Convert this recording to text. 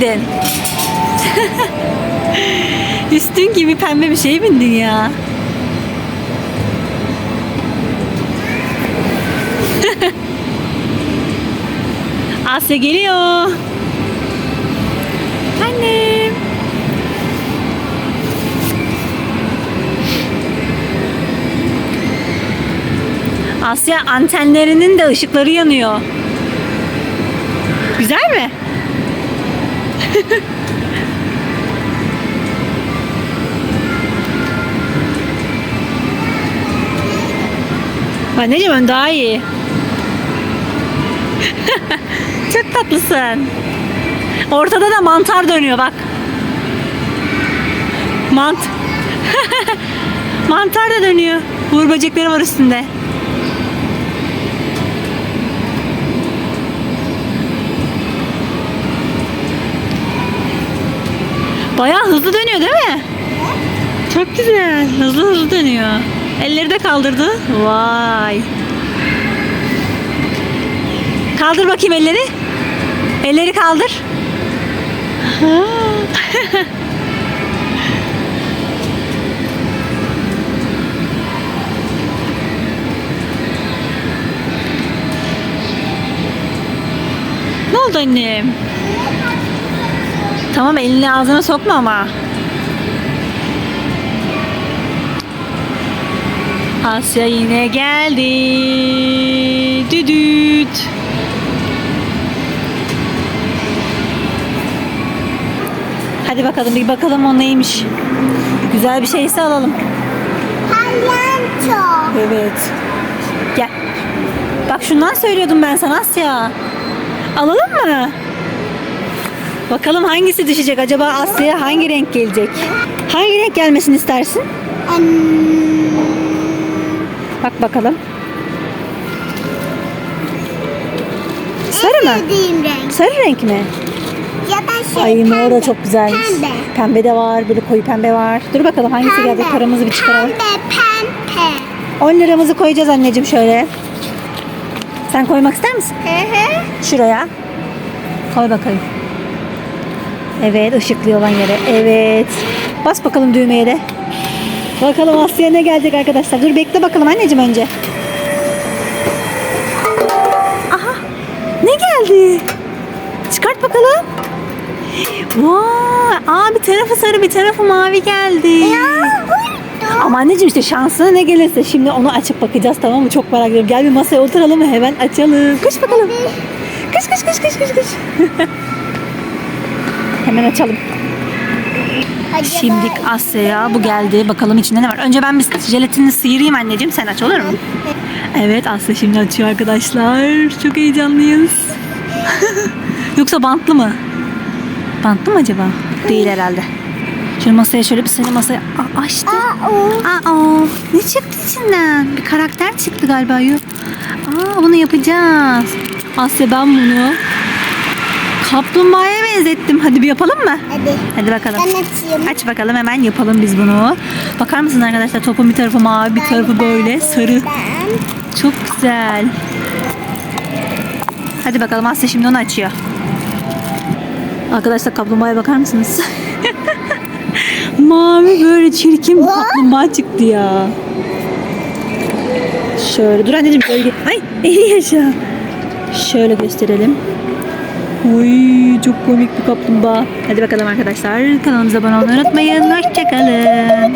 bindin? Üstün gibi pembe bir şeye bindin ya. Asya geliyor. Annem. Asya antenlerinin de ışıkları yanıyor. Güzel mi? Anneciğim ön daha iyi. Çok tatlısın. Ortada da mantar dönüyor bak. Mant. mantar da dönüyor. Uğur böcekleri var üstünde. Bayağı hızlı dönüyor değil mi? Çok güzel. Hızlı hızlı dönüyor. Elleri de kaldırdı. Vay. Kaldır bakayım elleri. Elleri kaldır. Ne oldu annem? Tamam elini ağzına sokma ama. Asya yine geldi. Düdüt. Hadi bakalım bir bakalım o neymiş. Güzel bir şeyse alalım. Palyanço. Evet. Gel. Bak şundan söylüyordum ben sana Asya. Alalım mı? Bakalım hangisi düşecek acaba Asya'ya hangi renk gelecek? Hangi renk gelmesini istersin? Bak bakalım. Sarı mı? sevdiğim renk. Sarı renk mi? Ya da şey Ay mor da pembe. çok güzelmiş. Pembe. Pembe de var, böyle koyu pembe var. Dur bakalım hangisi Pembe. gelecek paramızı bir çıkaralım. Pembe, pembe. 10 liramızı koyacağız anneciğim şöyle. Sen koymak ister misin? Hı hı. Şuraya. Koy bakalım. Evet ışıklı olan yere. Evet. Bas bakalım düğmeye de. Bakalım Asya ne gelecek arkadaşlar. Dur bekle bakalım anneciğim önce. Aha. Ne geldi? Çıkart bakalım. Vay. Aa bir tarafı sarı bir tarafı mavi geldi. Ama anneciğim işte şansına ne gelirse şimdi onu açıp bakacağız tamam mı? Çok merak ediyorum. Gel bir masaya oturalım hemen açalım. Kış bakalım. Kış kış kış kış kış kış. hemen açalım. Acaba Şimdik Asya'ya bu geldi. Bakalım içinde ne var. Önce ben bir jelatinini sıyırayım anneciğim. Sen aç olur mu? Evet Asya şimdi açıyor arkadaşlar. Çok heyecanlıyız. Yoksa bantlı mı? Bantlı mı acaba? Değil herhalde. Şöyle masaya şöyle bir seni masaya Aa, açtı. Aa, o. Aa, ne çıktı içinden? Bir karakter çıktı galiba. Aa, bunu yapacağız. Asya ben bunu kaplumbağaya benzettim. Hadi bir yapalım mı? Hadi. Hadi bakalım. Ben açayım. Aç bakalım hemen yapalım biz bunu. Bakar mısın arkadaşlar topun bir tarafı mavi bir tarafı böyle sarı. Ben. Çok güzel. Hadi bakalım Asya şimdi onu açıyor. Arkadaşlar kaplumbağaya bakar mısınız? mavi böyle çirkin bir kaplumbağa çıktı ya. Şöyle dur anneciğim gölge. Ay iyi yaşa. Şöyle gösterelim. Oy çok komik bir kaplumbağa. Hadi bakalım arkadaşlar kanalımıza abone olmayı unutmayın. Hoşçakalın.